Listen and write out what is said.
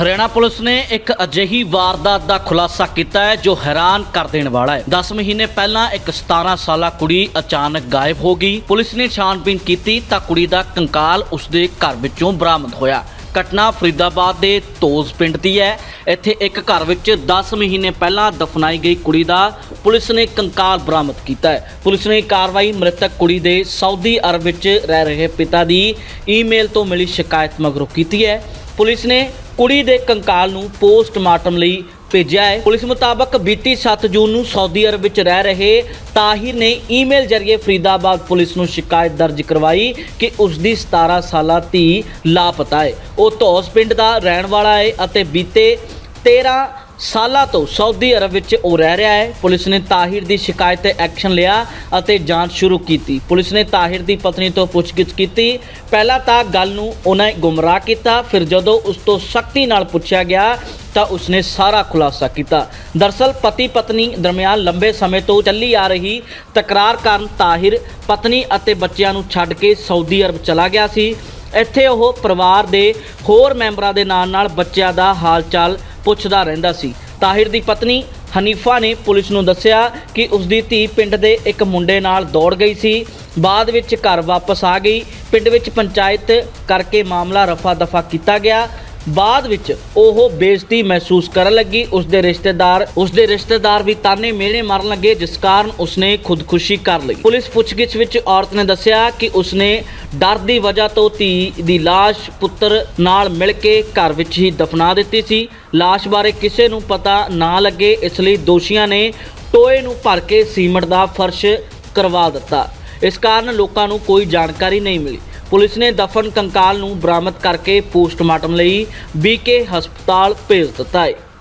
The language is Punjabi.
ਹਰਿਆਣਾ ਪੁਲਿਸ ਨੇ ਇੱਕ ਅਜਿਹੀ ਵਾਰਦਾਤ ਦਾ ਖੁਲਾਸਾ ਕੀਤਾ ਹੈ ਜੋ ਹੈਰਾਨ ਕਰ ਦੇਣ ਵਾਲਾ ਹੈ। 10 ਮਹੀਨੇ ਪਹਿਲਾਂ ਇੱਕ 17 ਸਾਲਾ ਕੁੜੀ ਅਚਾਨਕ ਗਾਇਬ ਹੋ ਗਈ। ਪੁਲਿਸ ਨੇ ਛਾਣਬੀਨ ਕੀਤੀ ਤਾਂ ਕੁੜੀ ਦਾ ਕੰਕਾਲ ਉਸਦੇ ਘਰ ਵਿੱਚੋਂ ਬਰਾਮਦ ਹੋਇਆ। ਘਟਨਾ ਫਰੀਦਾਬਾਦ ਦੇ ਤੋਜ਼ ਪਿੰਡ ਦੀ ਹੈ। ਇੱਥੇ ਇੱਕ ਘਰ ਵਿੱਚ 10 ਮਹੀਨੇ ਪਹਿਲਾਂ ਦਫਨਾਈ ਗਈ ਕੁੜੀ ਦਾ ਪੁਲਿਸ ਨੇ ਕੰਕਾਲ ਬਰਾਮਦ ਕੀਤਾ ਹੈ। ਪੁਲਿਸ ਨੇ ਕਾਰਵਾਈ ਮ੍ਰਿਤਕ ਕੁੜੀ ਦੇ ਸਾਊਦੀ ਅਰਬ ਵਿੱਚ ਰਹਿ ਰਹੇ ਪਿਤਾ ਦੀ ਈਮੇਲ ਤੋਂ ਮਿਲੀ ਸ਼ਿਕਾਇਤ ਮਗਰੋਂ ਕੀਤੀ ਹੈ। ਪੁਲਿਸ ਨੇ ਕੁੜੀ ਦੇ ਕੰਕਾਲ ਨੂੰ ਪੋਸਟਮਾਰਟਮ ਲਈ ਭੇਜਿਆ ਹੈ। ਪੁਲਿਸ ਮੁਤਾਬਕ ਬੀਤੀ 7 ਜੂਨ ਨੂੰ ਸਾਊਦੀ ਅਰਬ ਵਿੱਚ ਰਹਿ ਰਹੇ ਤਾਹਿਰ ਨੇ ਈਮੇਲ ਜ਼ਰੀਏ ਫਰੀਦਾਬਾਦ ਪੁਲਿਸ ਨੂੰ ਸ਼ਿਕਾਇਤ ਦਰਜ ਕਰਵਾਈ ਕਿ ਉਸ ਦੀ 17 ਸਾਲਾ ਧੀ ਲਾਪਤਾ ਹੈ। ਉਹ ਧੌਸ ਪਿੰਡ ਦਾ ਰਹਿਣ ਵਾਲਾ ਹੈ ਅਤੇ ਬੀਤੇ 13 ਸਾਲਾਂ ਤੋਂ ਸਾਊਦੀ ਅਰਬ ਵਿੱਚ ਉਹ ਰਹਿ ਰਿਹਾ ਹੈ। ਪੁਲਿਸ ਨੇ ਤਾਹਿਰ ਦੀ ਸ਼ਿਕਾਇਤ ਤੇ ਐਕਸ਼ਨ ਲਿਆ ਅਤੇ ਜਾਂਚ ਸ਼ੁਰੂ ਕੀਤੀ। ਪੁਲਿਸ ਨੇ ਤਾਹਿਰ ਦੀ ਪਤਨੀ ਤੋਂ ਪੁੱਛਗਿੱਛ ਕੀਤੀ। ਪਹਿਲਾਂ ਤਾਂ ਗੱਲ ਨੂੰ ਉਹਨੇ ਗੁੰਮਰਾਹ ਕੀਤਾ। ਫਿਰ ਜਦੋਂ ਉਸ ਤੋਂ ਸਖਤੀ ਨਾਲ ਪੁੱਛਿਆ ਗਿਆ, ਤਾਂ ਉਸਨੇ ਸਾਰਾ ਖੁਲਾਸਾ ਕੀਤਾ। ਦਰਸਲ ਪਤੀ ਪਤਨੀ ਦਰਮਿਆਨ ਲੰਬੇ ਸਮੇਂ ਤੋਂ ਚੱਲੀ ਆ ਰਹੀ ਤਕਰਾਰ ਕਾਰਨ ਤਾਹਿਰ ਪਤਨੀ ਅਤੇ ਬੱਚਿਆਂ ਨੂੰ ਛੱਡ ਕੇ ਸਾਊਦੀ ਅਰਬ ਚਲਾ ਗਿਆ ਸੀ। ਇੱਥੇ ਉਹ ਪਰਿਵਾਰ ਦੇ ਹੋਰ ਮੈਂਬਰਾਂ ਦੇ ਨਾਲ ਨਾਲ ਬੱਚਿਆਂ ਦਾ ਹਾਲ ਚਾਲ ਪੁੱਛਦਾ ਰਹਿੰਦਾ ਸੀ। ਤਾਹਿਰ ਦੀ ਪਤਨੀ ਹਨੀਫਾ ਨੇ ਪੁਲਿਸ ਨੂੰ ਦੱਸਿਆ ਕਿ ਉਸ ਦੀ ਧੀ ਪਿੰਡ ਦੇ ਇੱਕ ਮੁੰਡੇ ਨਾਲ ਦੌੜ ਗਈ ਸੀ। ਬਾਅਦ ਵਿੱਚ ਘਰ ਵਾਪਸ ਆ ਗਈ। ਪਿੰਡ ਵਿੱਚ ਪੰਚਾਇਤ ਕਰਕੇ ਮਾਮਲਾ ਰਫਾ ਦਫਾ ਕੀਤਾ ਗਿਆ। ਬਾਅਦ ਵਿੱਚ ਉਹ ਬੇਇੱਜ਼ਤੀ ਮਹਿਸੂਸ ਕਰਨ ਲੱਗੀ। ਉਸ ਦੇ ਰਿਸ਼ਤੇਦਾਰ ਉਸ ਦੇ ਰਿਸ਼ਤੇਦਾਰ ਵੀ ਤਾਨੇ ਮਿਹਣੇ ਮਾਰਨ ਲੱਗੇ, ਜਿਸ ਕਾਰਨ ਉਸਨੇ ਖੁਦਕੁਸ਼ੀ ਕਰ ਲਈ। ਪੁਲਿਸ ਪੁੱਛਗਿੱਛ ਵਿੱਚ ਔਰਤ ਨੇ ਦੱਸਿਆ ਕਿ ਉਸਨੇ ਡਰ ਦੀ ਵਜ੍ਹਾ ਤੋਂ ਧੀ ਦੀ ਲਾਸ਼ ਪੁੱਤਰ ਨਾਲ ਮਿਲ ਕੇ ਘਰ ਵਿੱਚ ਹੀ ਦਫਨਾ ਦਿੱਤੀ ਸੀ। ਲਾਸ਼ ਬਾਰੇ ਕਿਸੇ ਨੂੰ ਪਤਾ ਨਾ ਲੱਗੇ, ਇਸ ਲਈ ਦੋਸ਼ੀਆਂ ਨੇ ਟੋਏ ਨੂੰ ਭਰ ਕੇ ਸੀਮਟ ਦਾ ਫਰਸ਼ ਕਰਵਾ ਦਿੱਤਾ। ਇਸ ਕਾਰਨ ਲੋਕਾਂ ਨੂੰ ਕੋਈ ਜਾਣਕਾਰੀ ਨਹੀਂ ਮਿਲੀ। ਪੁਲਿਸ ਨੇ ਦਫਨ ਕੰਕਾਲ ਨੂੰ ਬਰਾਮਦ ਕਰਕੇ ਪੋਸਟਮਾਰਟਮ ਲਈ ਬੀਕੇ ਹਸਪਤਾਲ ਭੇਜ ਦਿੱਤਾ ਹੈ।